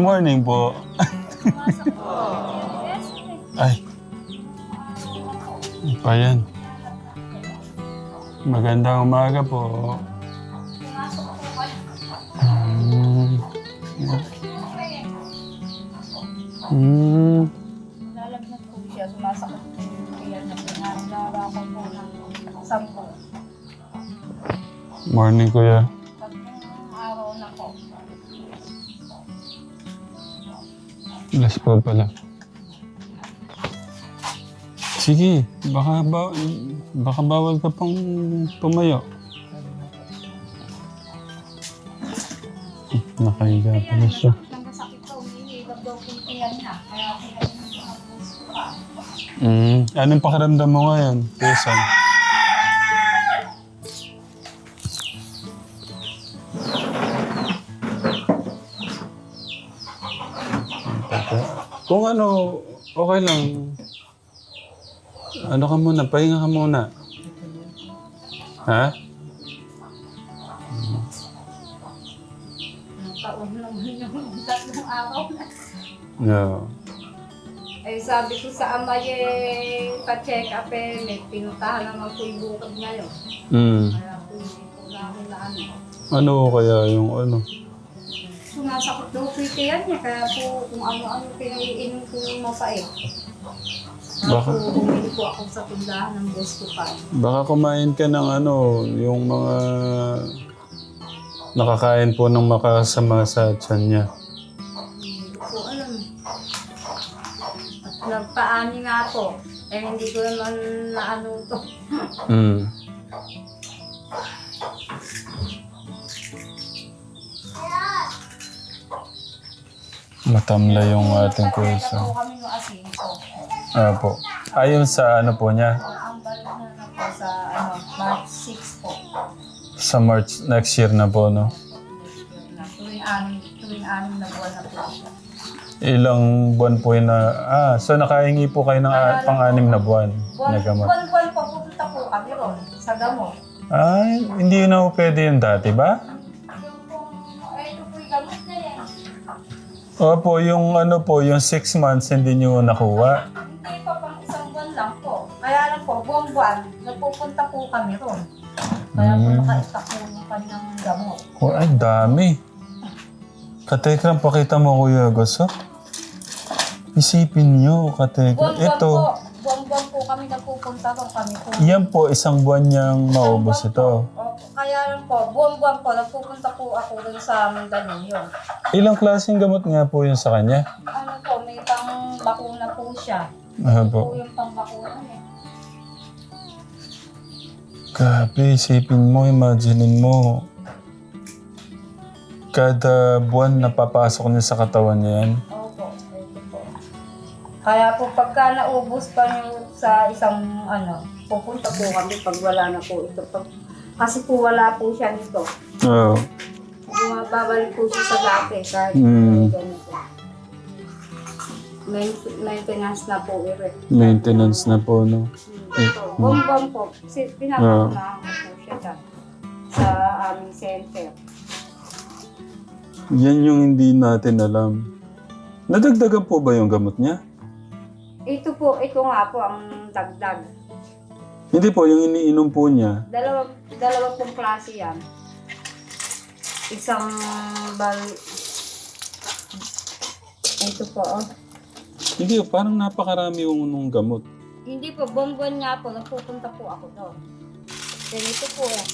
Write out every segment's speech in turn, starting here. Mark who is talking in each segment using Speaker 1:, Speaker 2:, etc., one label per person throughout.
Speaker 1: morning po. Ay. Pa yan. Magandang umaga po. Hmm. Hmm.
Speaker 2: Lalagnat po siya, sumasakit po tiyan niya. Pinaharapan po ng sampo.
Speaker 1: Morning, kuya. Last po pala. Sige, baka, ba, baka bawal ka pang tumayo. Nakahiga pala siya. Mm. Anong pakiramdam mo ngayon, Jason? Kung ano, okay lang. Ano ka muna, pahinga ka muna. Ha?
Speaker 2: Taon naman yung tatlong araw na.
Speaker 1: No.
Speaker 2: Eh sabi ko sa ama eh, pa-check up eh, may pinuntahan naman po yung bukod yun.
Speaker 1: Mm.
Speaker 2: Kaya po hindi namin na ano.
Speaker 1: Ano kaya yung ano?
Speaker 2: Sumasakit daw po yung tiyan niya, kaya po kung ano-ano pinaiinom ko yung mapait.
Speaker 1: Baka-
Speaker 2: po bumili po ako sa tindahan ng Bosco Pan.
Speaker 1: Baka kumain ka ng ano, yung mga nakakain po ng makasama sa tiyan niya.
Speaker 2: Hindi ko alam. At nagpaani nga po. Eh hindi ko naman naano to.
Speaker 1: Mm. Matamla yung ating
Speaker 2: po kami ng asin ko.
Speaker 1: Apo. Ayon sa ano po niya,
Speaker 2: Ang balik na na po sa ano, March 6 po.
Speaker 1: sa March next year na po, no?
Speaker 2: Na, tuwing anim, tuwing anim na buwan na po siya.
Speaker 1: Ilang buwan po yun na, ah, so nakahingi po kayo ng ah, pang-anim na buwan
Speaker 2: Buwan,
Speaker 1: na gamot.
Speaker 2: buwan-buwan po pupunta po kami ron sa gamot.
Speaker 1: Ay, hindi na po pwede yun dati ba?
Speaker 2: Yung pong, eh, ito po yung gamot na yan.
Speaker 1: Opo, yung ano po, yung six months hindi nyo nakuha.
Speaker 2: Hindi pa pang isang buwan lang po. Kaya lang po, buwan-buwan, nagpupunta po kami ron. Kaya po
Speaker 1: Mm.
Speaker 2: naka-stock po yung kanyang gamot.
Speaker 1: Oh, ay, dami. Katekram, pakita mo Kuya Gusto. Isipin nyo, katekram.
Speaker 2: Buwan-buwan
Speaker 1: Ito,
Speaker 2: po, buwan-buwan po kami nagpupunta ron kami po.
Speaker 1: yan po, isang buwan niyang maubos ito.
Speaker 2: Opo, kaya lang po, buwan-buwan po, nagpupunta po ako dun sa Mandaluyong.
Speaker 1: Ilang klaseng gamot nga po yun sa kanya?
Speaker 2: Ano po, may pang bakuna po siya.
Speaker 1: Ah,
Speaker 2: Po
Speaker 1: po.
Speaker 2: yung pang bakuna niya.
Speaker 1: Grabe, isipin mo, imaginein mo. Kada buwan napapasok niya sa katawan niya yan.
Speaker 2: Opo, ito po. Kaya po pagka naubos pa niyo sa isang ano, pupunta po kami pag wala na po ito. Pag, kasi po wala po siya nito.
Speaker 1: Oo.
Speaker 2: Bumababalik po siya sa dati kahit
Speaker 1: Mm.
Speaker 2: ganito. Main- Maintenance na po ito.
Speaker 1: Maintenance na po, no?
Speaker 2: Ito, Bumbong po. Si, pinapakunahan ko po siya dyan sa aming center.
Speaker 1: Yan yung hindi natin alam. Nadagdagan po ba yung gamot niya?
Speaker 2: Ito po, ito nga po ang dagdag.
Speaker 1: Hindi po, yung iniinom po niya.
Speaker 2: Dalawa, dalawa pong klase yan. Isang bal... Ito po, oh.
Speaker 1: Hindi, parang napakarami yung nung gamot.
Speaker 2: Hindi po, buwan nga po, nagpupunta po ako doon. Ganito po eh.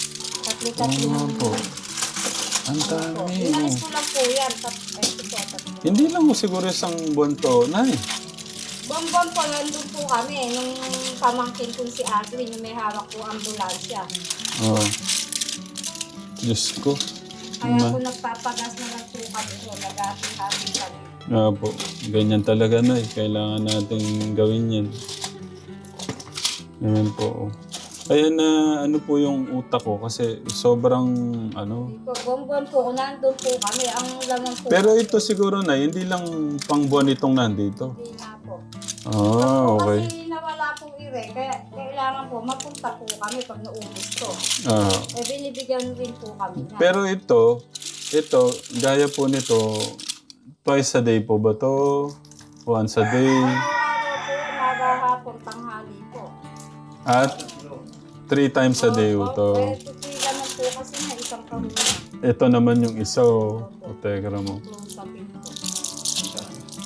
Speaker 2: Tatli-tatli
Speaker 1: Oo po. Ang
Speaker 2: po.
Speaker 1: dami.
Speaker 2: Inalis ko lang po yan. Tat, ito po, tatlo.
Speaker 1: Hindi lang mo siguro isang buwan to, Nay.
Speaker 2: Buwan po, nandun po kami. Nung pamangkin ko si Adwin, yung may hawak po ambulansya.
Speaker 1: Oo. Diyos ko.
Speaker 2: Kaya po nagpapagas na lang po kami doon. Nag-happy-happy kami.
Speaker 1: nga po. Ganyan talaga, Nay. Kailangan nating gawin yan. Ayan po. oh. Kaya na ano po yung utak ko kasi sobrang ano.
Speaker 2: Po, buwan po, nandun po kami. Ang laman po,
Speaker 1: Pero ito siguro na, hindi lang pang buwan itong nandito.
Speaker 2: hindi na po.
Speaker 1: Ah, okay.
Speaker 2: Kasi nawala po ire, kaya kailangan po mapunta po kami pag naubos to.
Speaker 1: Ah.
Speaker 2: Eh, binibigyan rin po kami na.
Speaker 1: Pero ito, ito, gaya po nito, twice a day po ba to? Once a day?
Speaker 2: Araw-araw po, nagahapon, tanghali po.
Speaker 1: At three times a day po to.
Speaker 2: Eh, tutila na po kasi na isang kahuli na.
Speaker 1: Ito naman yung isa oh. O, Tekram mo.
Speaker 2: Close up.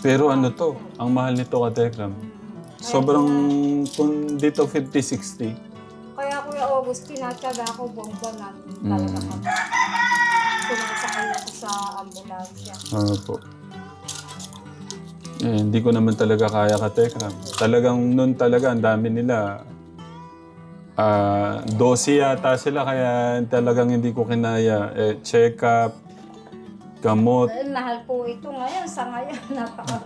Speaker 1: Pero ano to? Ang mahal nito ka Tekram. Sobrang, kung dito 50-60.
Speaker 2: Kaya Kuya August, tinatsaga ako bongga na talaga
Speaker 1: Mm.
Speaker 2: kami. Sumasakay ako sa ambulansya.
Speaker 1: Ano po. Eh, hindi ko naman talaga kaya ka Tekram. Talagang noon talaga, ang dami nila. Ah, 12 yata sila kaya talagang hindi ko kinaya. Eh, check up, gamot.
Speaker 2: Dahil mahal po ito ngayon, sa ngayon, napaka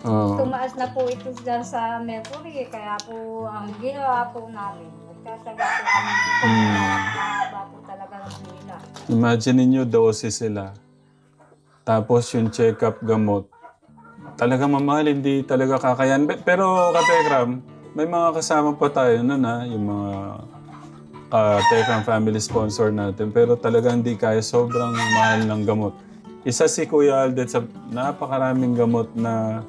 Speaker 1: Oh.
Speaker 2: tumaas na po ito dyan sa Mercury. Kaya po, ang ginawa po namin, nagkasaga po kami.
Speaker 1: Mm.
Speaker 2: Mahaba po talaga ng nila.
Speaker 1: Imagine ninyo 12 sila. Tapos yung check-up gamot. Talaga mamahal, hindi talaga kakayan. Pe- Pero katekram, may mga kasama pa tayo nun ha, yung mga katekram family sponsor natin. Pero talaga hindi kaya sobrang mahal ng gamot. Isa si Kuya Aldet sa napakaraming gamot na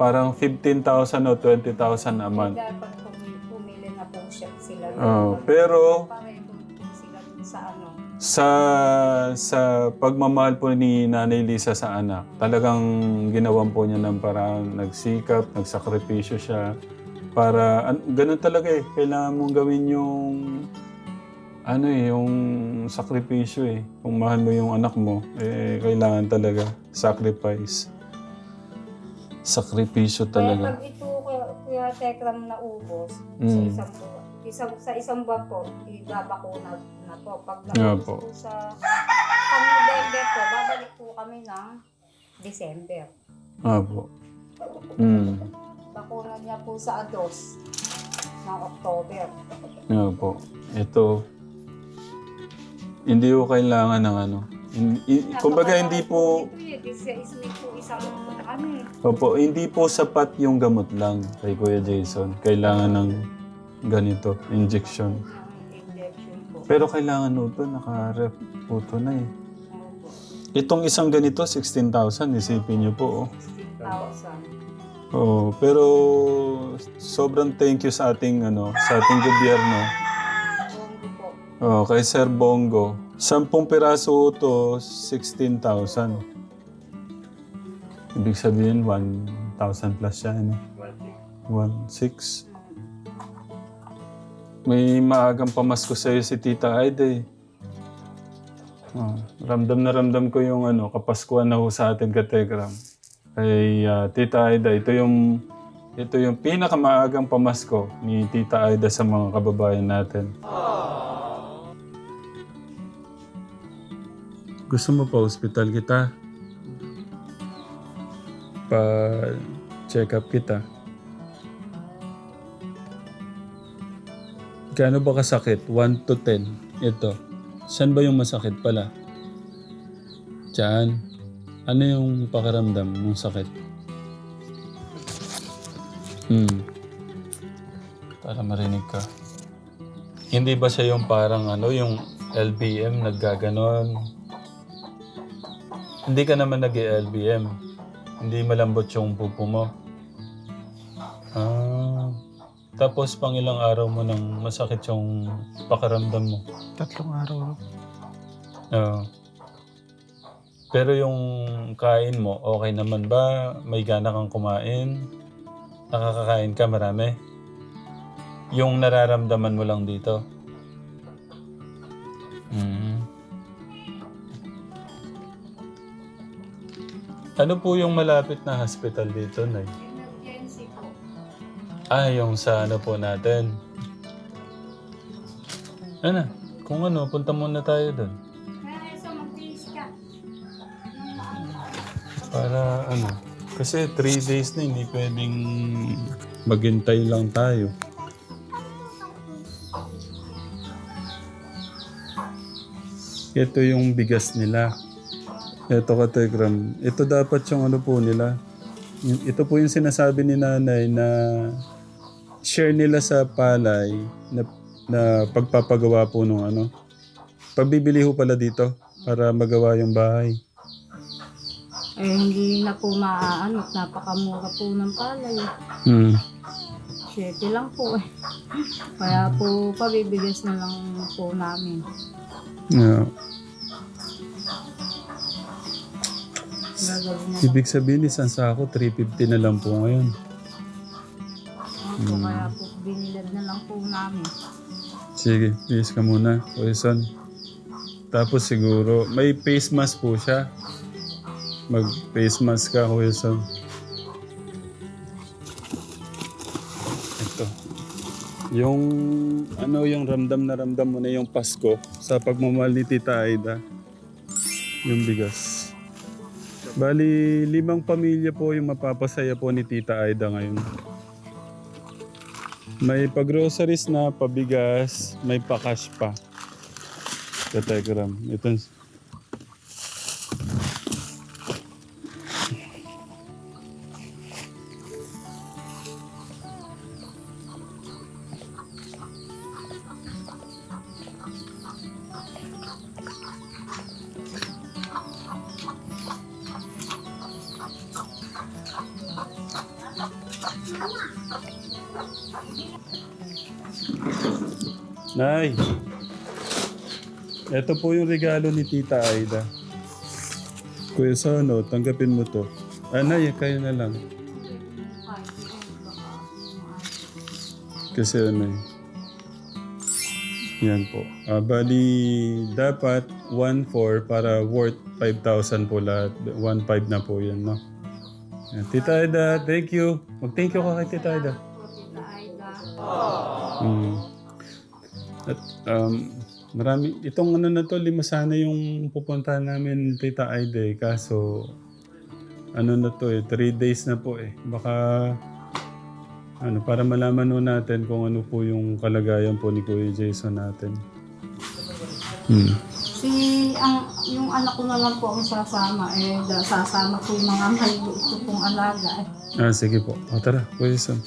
Speaker 1: parang 15,000 o 20,000 a month.
Speaker 2: Pumi- pumili na po siya sila.
Speaker 1: Oh, pero
Speaker 2: Pareho po sila dun sa ano.
Speaker 1: Sa sa pagmamahal po ni Nanay Lisa sa anak, talagang ginawan po niya ng parang nagsikap, nagsakripisyo siya para an, ganun talaga eh. Kailangan mong gawin yung ano eh, yung sakripisyo eh. Kung mahal mo yung anak mo, eh kailangan talaga sacrifice. Sakripisyo
Speaker 2: Kaya
Speaker 1: talaga.
Speaker 2: pag ito kuya, kuya Tekram na ubos, sa
Speaker 1: Mm.
Speaker 2: isang buwan, isang, sa isang buwan po, ibabakuna na po. Pag
Speaker 1: Yeah, po.
Speaker 2: po sa pang November po, babalik po kami ng December.
Speaker 1: Apo. Mm.
Speaker 2: Bakuna niya po sa Ados ng October.
Speaker 1: Nga po. Ito, hindi ko kailangan ng ano. In, i- kumbaga hindi po,
Speaker 2: Ito eh, po ano eh.
Speaker 1: opo, hindi po sapat yung gamot lang kay Kuya Jason. Kailangan ng ganito, injection.
Speaker 2: po.
Speaker 1: Pero kailangan no to, naka-rep po to na eh. Itong isang ganito, 16,000, isipin niyo po. oh.
Speaker 2: 16,000.
Speaker 1: Oo, pero sobrang thank you sa ating ano, sa ating gobyerno. Oh, kay Sir Bongo. Sampung piraso to, 16,000. Ibig sabihin, 1,000 plus siya, ano? 1,600. May maagang pamasko sa'yo si Tita Aida eh. Oh, ramdam na ramdam ko yung ano, kapaskuhan na ho sa atin ka Telegram. Kay ah, Tita Aida, ito yung ito yung pinakamaagang pamasko ni Tita Aida sa mga kababayan natin. Gusto mo pa hospital kita? Pa check up kita. Gaano ba kasakit? 1 to 10. Ito. Saan ba yung masakit pala? Diyan. Ano yung pakaramdam ng sakit? Hmm. Para marinig ka. Hindi ba siya yung parang ano, yung LBM naggaganon? Hindi ka naman nag lbm Hindi malambot yung pupo mo. Ah. Tapos pang ilang araw mo nang masakit yung pakaramdam mo.
Speaker 3: Tatlong araw.
Speaker 1: Oo. Pero yung kain mo, okay naman ba? May gana kang kumain? Nakakakain ka marami? Yung nararamdaman mo lang dito? Mhm. Ano po yung malapit na hospital dito, Nay?
Speaker 2: Emergency po.
Speaker 1: Ah, yung sa ano po natin. Ano? Kung ano, punta muna tayo doon. Para ano? Kasi three days na hindi pwedeng maghintay lang tayo. Ito yung bigas nila. Ito ka Tegram. Ito dapat yung ano po nila. Ito po yung sinasabi ni nanay na share nila sa palay na, na pagpapagawa po nung ano. Pagbibili ho pala dito para magawa yung bahay.
Speaker 2: Eh, hindi na po maaano. Napakamura po ng palay.
Speaker 1: Hmm.
Speaker 2: 7 lang po eh. Kaya po, pabibigas na lang po namin.
Speaker 1: Yeah. Ibig sabihin, isang sako, 350 na lang po ngayon.
Speaker 2: po. Kaya po, binilad na lang po namin.
Speaker 1: Sige, please ka muna, Wilson. Tapos siguro, may face mask po siya. Mag face mask ka, Wilson. Ito. Yung, ano yung ramdam na ramdam mo na yung Pasko sa pagmamahal ni Tita Aida. Yung bigas. Bali, limang pamilya po yung mapapasaya po ni Tita Aida ngayon. May pag-groceries na, pabigas, may pa-cash pa. Sa Telegram. Ito. Po yung regalo ni Tita Aida. Kuya Sono, tanggapin mo to. Ah, Nay, kayo na lang. Kasi ano eh. Yan po. Ah, bali, dapat 1.4 para worth 5,000 po lahat. 1.5 na po yan, no? Yan. Tita Aida, thank you. Mag-thank you ka kay Tita Aida.
Speaker 2: Tita Aida.
Speaker 1: Mm. At um, marami, itong ano na to, lima sana yung pupuntahan namin Tita Aida eh. Kaso, ano na to eh, three days na po eh. Baka, ano, para malaman ho natin kung ano po yung kalagayan po ni Kuya Jason natin. Hmm.
Speaker 2: Si, ang, yung anak ko na lang po ang sasama. Eh, da, sasama po yung mga maliit ko pong alaga. Eh.
Speaker 1: Ah, sige po. O tara, Kuya Jason.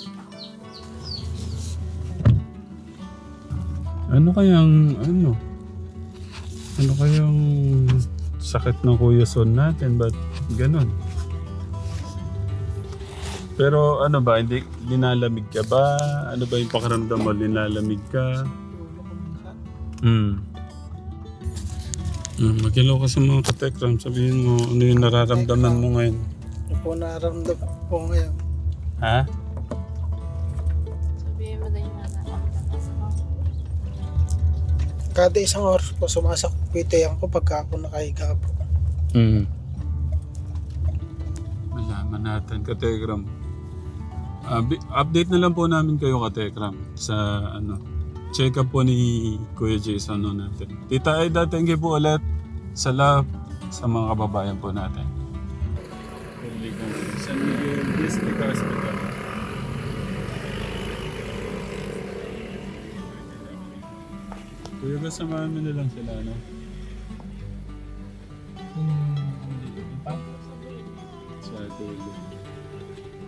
Speaker 1: Ano kayang, ano? Ano kayang sakit ng Kuya Son natin? Ba't ganun? Pero ano ba, hindi linalamig ka ba? Ano ba yung pakiramdam mo? Linalamig ka? Hmm. Hmm, Mag-hello ka sa mga katekram. Sabihin mo, ano yung nararamdaman mo ngayon?
Speaker 3: Ano po nararamdam po ngayon?
Speaker 1: Ha?
Speaker 3: Kada isang oras po yung tiyan ko pagka ako nakahiga po.
Speaker 1: Hmm. Malaman natin, Kategram. Ah, bi- update na lang po namin kayo, Kategram, sa ano, check up po ni Kuya Jason no, natin. Tita Aida, thank you po ulit sa love sa mga kababayan po natin. Kuya, kasamahan mo na lang sila, no? Sa dulo.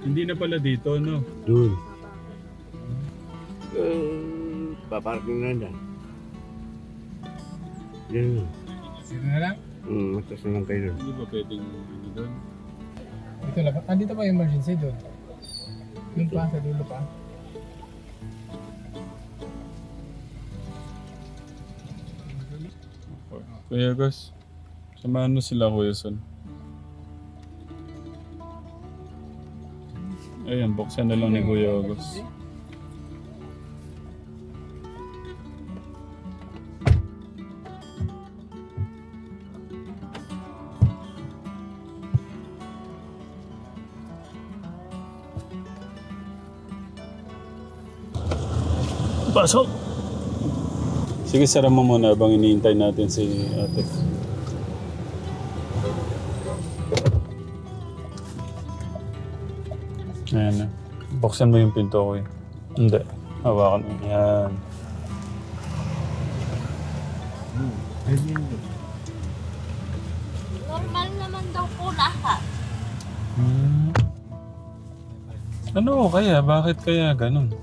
Speaker 1: Hindi na pala dito, no?
Speaker 4: Doon. Uh, paparking na dyan. Yan na.
Speaker 5: Sino na lang?
Speaker 4: Mm, matas na lang kayo doon.
Speaker 1: Hindi ba pwedeng ano doon?
Speaker 5: Dito lang. Ah, dito pa yung emergency doon. Doon pa, sa dulo pa.
Speaker 1: Kuya Gus, samahan mo sila, Kuya Son. Ayan, buksan na lang ni Kuya Gus. Pasok! Sige, sara mo muna habang iniintay natin si ate. Ayan na. Buksan mo yung pinto ko eh. Hindi. Hawakan mo. Yan.
Speaker 2: Normal naman daw po lahat.
Speaker 1: Hmm. Ano kaya? Bakit kaya ganun?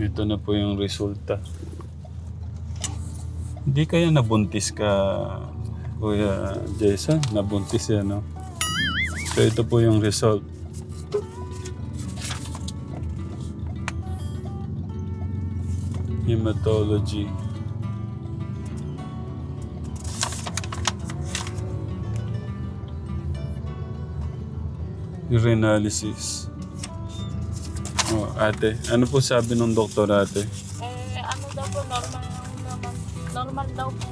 Speaker 2: Ito
Speaker 1: na po yung resulta. Hindi kaya nabuntis ka, Kuya Jason? Nabuntis yan, no? So ito po yung result. Hematology. Urinalysis. Ate, ano po sabi ng doktor ate?
Speaker 6: Eh, ano daw po, normal naman, normal daw po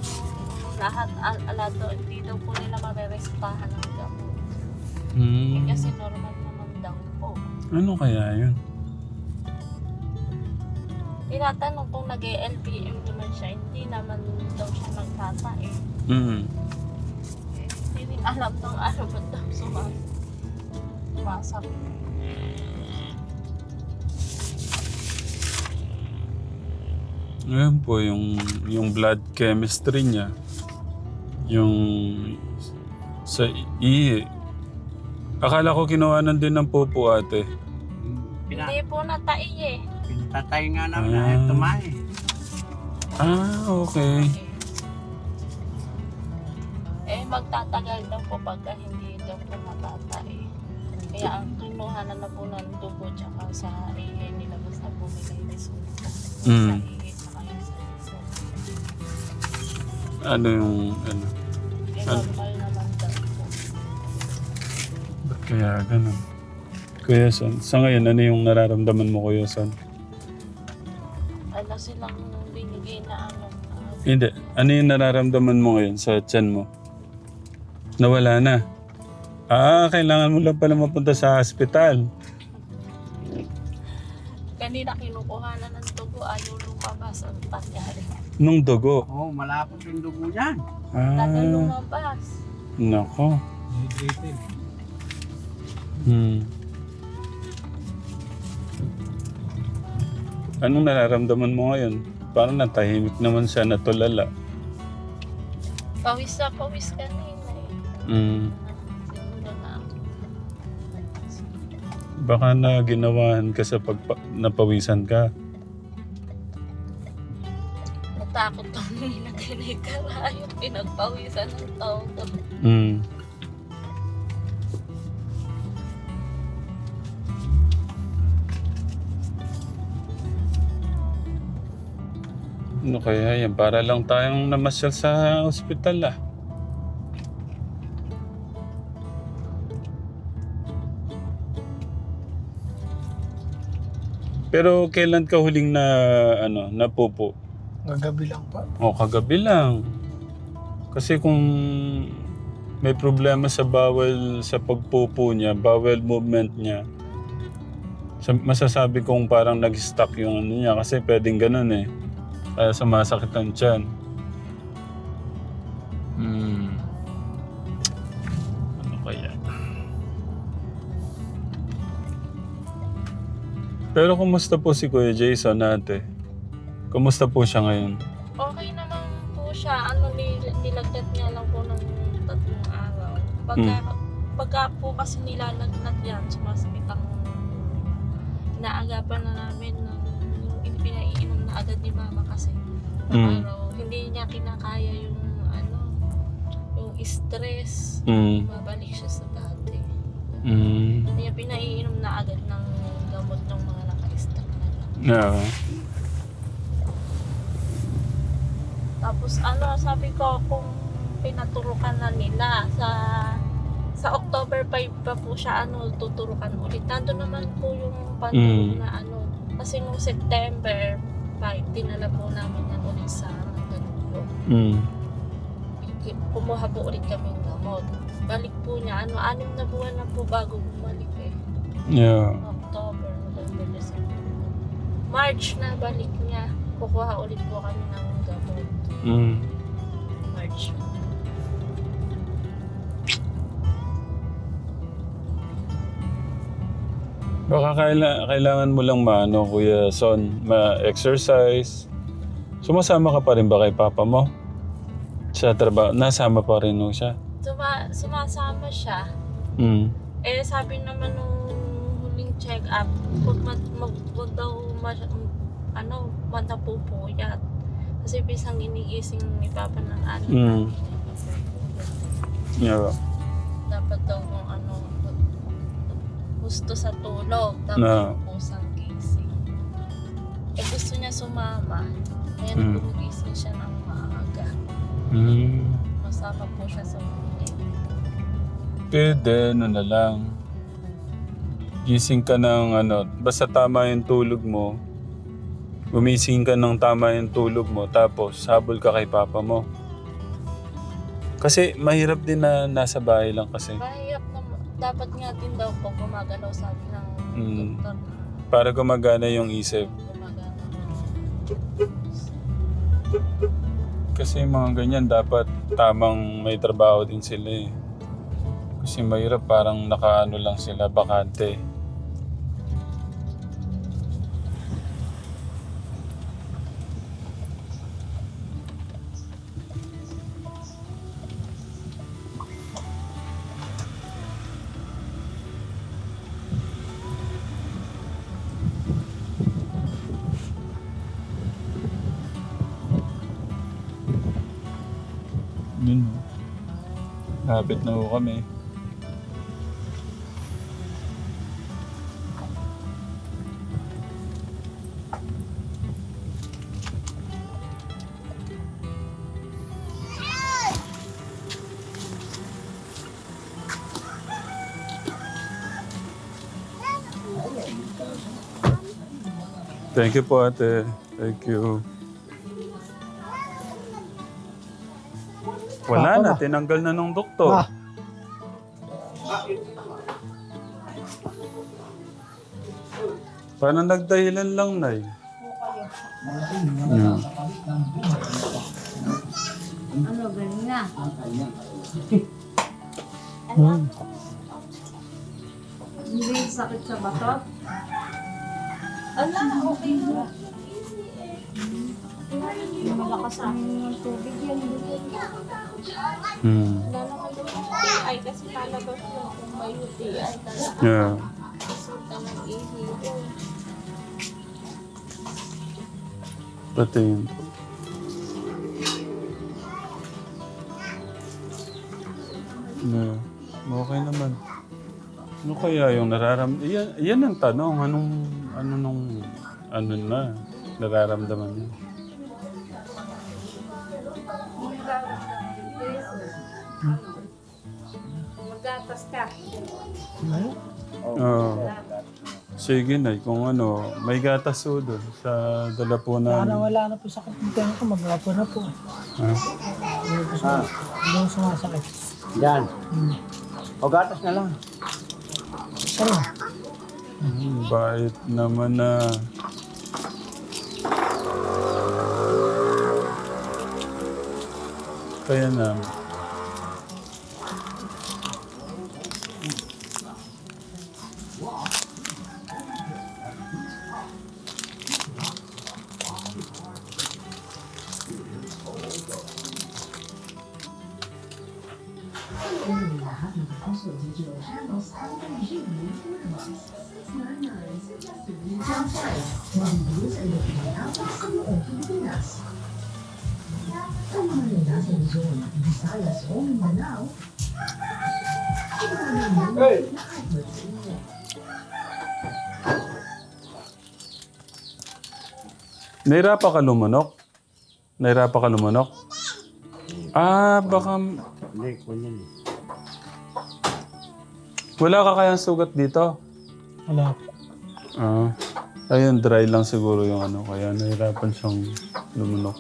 Speaker 6: lahat, al alado, hindi daw po nila marerespahan ng gamot. Eh,
Speaker 1: Hmm.
Speaker 6: kasi normal naman daw po.
Speaker 1: Ano kaya yun?
Speaker 6: Tinatanong kung nag-LPM naman siya, hindi naman daw siya nagtatae.
Speaker 1: Hmm.
Speaker 6: Eh, hindi rin alam ng ano ba't daw sumas sumasakit.
Speaker 1: Ngayon po, yung, yung blood chemistry niya, yung sa ihi. Akala ko kinuha din ng pupo ate.
Speaker 4: Pina,
Speaker 6: Hindi po natai eh.
Speaker 4: pinatatay nga namin
Speaker 1: Ah.
Speaker 4: na ayaw tumae.
Speaker 1: Ah, okay.
Speaker 6: Eh, magtatagal daw po pagka hindi daw po natatay. Kaya ang kinuha na na po ng dugo tsaka sa ihi nila basta po nila resulta. Sa
Speaker 1: Mm.
Speaker 6: ihi
Speaker 1: Ano yung, ano, Ano? ba't kaya ganun? Kuya Son, sa ngayon, ano yung nararamdaman mo, Kuya Son?
Speaker 6: Ano silang binigay na ano.
Speaker 1: Hindi. Ano yung nararamdaman mo ngayon sa tiyan mo? Nawala na. Ah, kailangan mo lang pala mapunta sa hospital.
Speaker 6: Kanina kinukuha na ng dugo, ayaw lumabas ang pangyari.
Speaker 1: Nung dugo.
Speaker 4: Oo, oh, malapot yung dugo dyan.
Speaker 6: Tagal
Speaker 1: Ah,
Speaker 6: lumabas.
Speaker 1: nako.
Speaker 5: Dehydrated.
Speaker 1: Hmm. Anong nararamdaman mo ngayon? Parang natahimik naman siya, natulala.
Speaker 6: Pawis na pawis kanina eh.
Speaker 1: Hmm. Baka na ginawahan ka sa pagpa- napawisan ka.
Speaker 6: natakot ako nung nilagay na yung. Pinagpawisan ng tao ko.
Speaker 1: Hmm. Ano kaya yan? Para lang tayong namasyal sa ospital ah. Pero kailan ka huling na ano, napupo?
Speaker 3: Gagabi lang pa.
Speaker 1: O, kagabi lang. Kasi kung may problema sa bawal sa pagpupo niya, bowel movement niya, sa, masasabi kong parang nag-stuck yung ano niya kasi pwedeng ganun eh. Kaya sumasakit ang tiyan. Pero kumusta po si Kuya Jason ate? Kumusta po siya ngayon?
Speaker 6: Okay naman po siya. Ano, nil- nilagdat niya lang po ng tatlong araw. Pagka, pagka po kasi nilalagnat yan, sumasakit ang inaagapan na namin ng yung pinaiinom na agad ni mama kasi. Ng
Speaker 1: Mm.
Speaker 6: araw, hindi niya kinakaya yung ano, yung stress.
Speaker 1: Mm.
Speaker 6: Mabalik siya sa dati.
Speaker 1: Mm.
Speaker 6: Kaya pinaiinom na agad ng gamot ng mga
Speaker 1: Yeah.
Speaker 6: Tapos ano, sabi ko kung pinaturukan na nila sa sa October 5 pa po siya ano tuturukan ulit. Nandun naman po yung panahon
Speaker 1: Mm.
Speaker 6: na ano kasi nung September 5 dinala po namin yan ulit sa Mandaluyong.
Speaker 1: Mm.
Speaker 6: Kumuha po ulit kami ng gamot. Balik po niya ano anim na buwan na po bago bumalik eh.
Speaker 1: Yeah.
Speaker 6: December. March na balik niya. Kukuha ulit po kami ng gamot.
Speaker 1: Mm.
Speaker 6: March.
Speaker 1: Baka kaila, kailangan mo lang maano, Kuya Son, ma-exercise. Sumasama ka pa rin ba kay Papa mo? Sa trabaho, nasama pa rin mo siya?
Speaker 6: Suma, sumasama siya.
Speaker 1: Mm.
Speaker 6: Eh, sabi naman nung huling check-up, wag, mag, mag, wag daw mas, ano, matapupuyat. Kasi pisang inigising ni Papa ng ano.
Speaker 1: Mm. Yeah.
Speaker 6: Dapat daw kung ano, gusto sa tulog. Dapat yung pusang gising. Eh gusto niya sumama. Kaya
Speaker 1: Mm.
Speaker 6: gumising siya ng maaga.
Speaker 1: Mm.
Speaker 6: Masama po siya sa ulit.
Speaker 1: Pwede, ano na lang. Gising ka ng ano, basta tama yung tulog mo. Gumising ka ng tama yung tulog mo, tapos habol ka kay papa mo. Kasi mahirap din na nasa bahay lang kasi.
Speaker 6: Mahirap na, dapat nga din daw po gumagalaw sabi ng
Speaker 1: Mm.
Speaker 6: doktor
Speaker 1: Para gumagana yung isip.
Speaker 6: gumagana.
Speaker 1: Kasi mga ganyan, dapat tamang may trabaho din sila eh. Kasi mahirap parang nakaano lang sila, bakante. Thank you po ate. Thank you. Wala na,
Speaker 3: na.
Speaker 1: tinanggal na nung doktor.
Speaker 3: Ah.
Speaker 1: Parang nagdahilan lang, Nay. Yeah.
Speaker 2: Ano, galing na.
Speaker 3: Hmm.
Speaker 2: Hindi sakit sa bato.
Speaker 6: Ala, okay na.
Speaker 2: Malakas ang tubig yan.
Speaker 1: Hmm.
Speaker 6: Wala na kayo ng UTI kasi palabas mo kung may UTI talaga.
Speaker 1: Yeah. Pati yun. Yeah. Okay naman. Ano kaya yung nararam... Yan, yan ang tanong. Anong... Ano nung... Ano na? Nararamdaman niya.
Speaker 2: Magatas ka.
Speaker 1: Oo. Sige na, kung ano, may gatas po doon sa dala po
Speaker 3: Wala na,
Speaker 1: namin.
Speaker 3: wala na po sakit ng tenga ko. Mag-apo na po.
Speaker 1: Ha?
Speaker 3: Hindi po sum- Hindi po sumasakit.
Speaker 4: Yan.
Speaker 3: Hmm.
Speaker 4: O gatas na lang.
Speaker 3: Ano?
Speaker 1: Hmm, bait naman na. Kaya na. Nahirapan ka lumunok? Nahirapan ka lumunok? Ah, baka...
Speaker 4: Hindi, kunyan eh.
Speaker 1: Wala ka kayang sugat dito?
Speaker 3: Wala.
Speaker 1: Ah. Ayun, dry lang siguro yung ano. Kaya nahirapan siyang lumunok.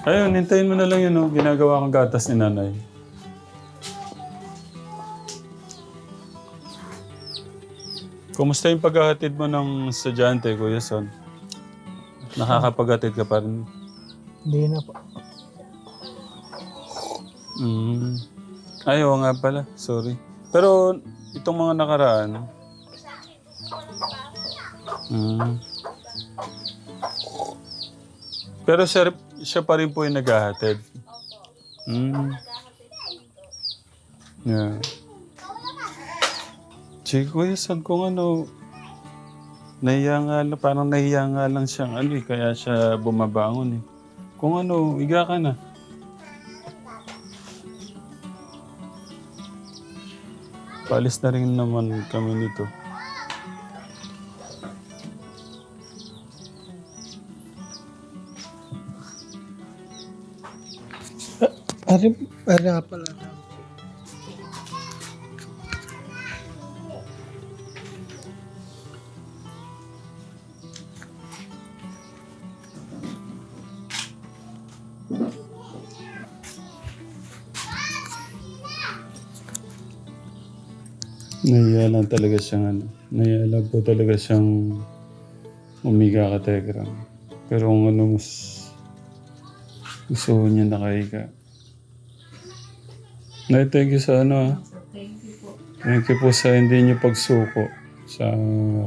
Speaker 1: Ayun, hintayin mo na lang yun, oh. ginagawa kang gatas ni nanay. Kumusta yung paghahatid mo ng estudyante, Kuya Son? Nakakapaghatid ka pa rin?
Speaker 3: Hindi na po.
Speaker 1: Mm. Ay, oo nga pala. Sorry. Pero itong mga nakaraan... Mm. Pero siya, siya pa rin po yung naghahatid. Mm. Yeah. Si Kuya San, kung ano, nahiya nga lang, parang nahiya nga lang siyang ano eh, kaya siya bumabangon eh. Kung ano, iga ka na. Paalis na rin naman kami nito.
Speaker 3: Ari, ari nga pala.
Speaker 1: Nahiya lang talaga siyang ano. Nahiya lang po talaga siyang umiga ka Tegram. Pero kung ano mas gusto niya nakahiga. Nay, thank you sa ano ah.
Speaker 2: Thank you po.
Speaker 1: Thank you po sa hindi niyo pagsuko sa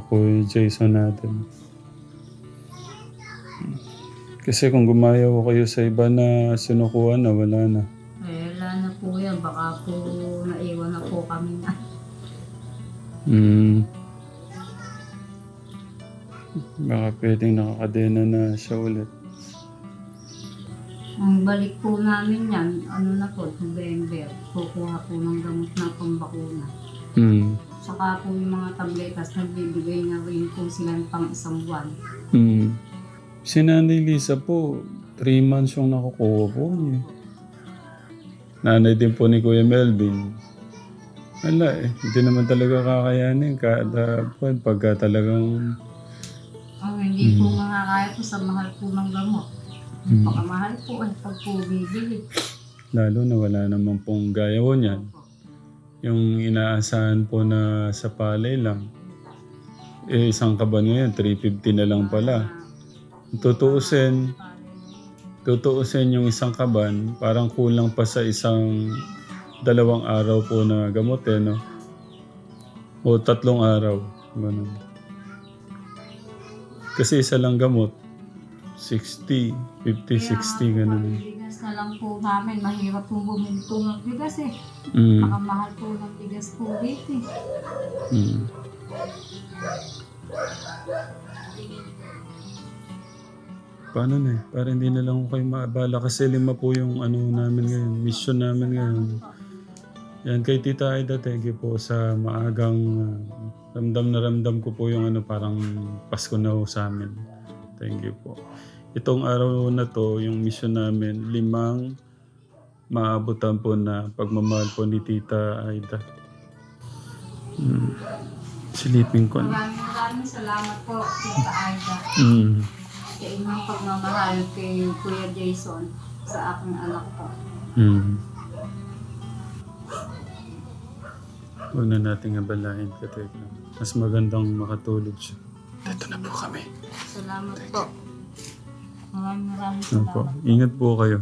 Speaker 1: Kuya Jason natin. Kasi kung gumaya ko kayo sa iba na sinukuhan na, wala na.
Speaker 2: Eh, wala na po yan. Baka po naiwan na po kami na.
Speaker 1: Hmm. Baka pwedeng nakakadena na siya ulit.
Speaker 2: Ang balik po namin yan, ano na po, November. Kukuha po ng gamot na pambakuna.
Speaker 1: Hmm.
Speaker 2: Saka po yung mga tabletas, nagbibigay na rin po sila ng pang isang buwan.
Speaker 1: Hmm. Si Nanay Lisa po, 3 months yung nakukuha po niya. Nanay din po ni Kuya Melvin. Wala eh, hindi naman talaga kakayanin kada buwan pagka talagang...
Speaker 2: Ang hindi po makakaya po sa mahal po ng gamot.
Speaker 1: Hmm.
Speaker 2: Baka mahal po eh, pag po bibili.
Speaker 1: Lalo na wala naman pong gaya po niyan. Yung inaasahan po na sa palay lang. Eh, isang kaban ngayon, 350 na lang pala. Tutuusin, tutuusin yung isang kaban, parang kulang pa sa isang dalawang araw po na gamot eh, no? O tatlong araw. Ganun. Kasi isa lang gamot. 60, 50, 60, ganun.
Speaker 2: Bigas na lang po namin. Mahirap po bumili po ng bigas eh.
Speaker 1: Mm,
Speaker 2: mahal po ng bigas po dito eh.
Speaker 1: mm. Paano na eh? Para hindi na lang ako kayo maabala kasi lima po yung ano namin ngayon, mission namin ngayon. Yan kay Tita Aida, thank you po sa maagang ah, ramdam na ramdam ko po yung ano parang Pasko na ho sa amin. Thank you po. Itong araw na to, yung mission namin, limang maabutan po na pagmamahal po ni Tita Aida. Hmm. Silipin ko na.
Speaker 2: Maraming maraming salamat po, Tita Aida.
Speaker 1: Mm.
Speaker 2: Sa inyong pagmamahal kay Kuya Jason sa aking anak ko.
Speaker 1: Mm. Huwag na nating abalahin ka, Tekla. Mas magandang makatulog siya. Dito na po kami.
Speaker 2: Salamat po. Maraming maraming
Speaker 1: Ano po?
Speaker 2: salamat.
Speaker 1: Ingat po kayo.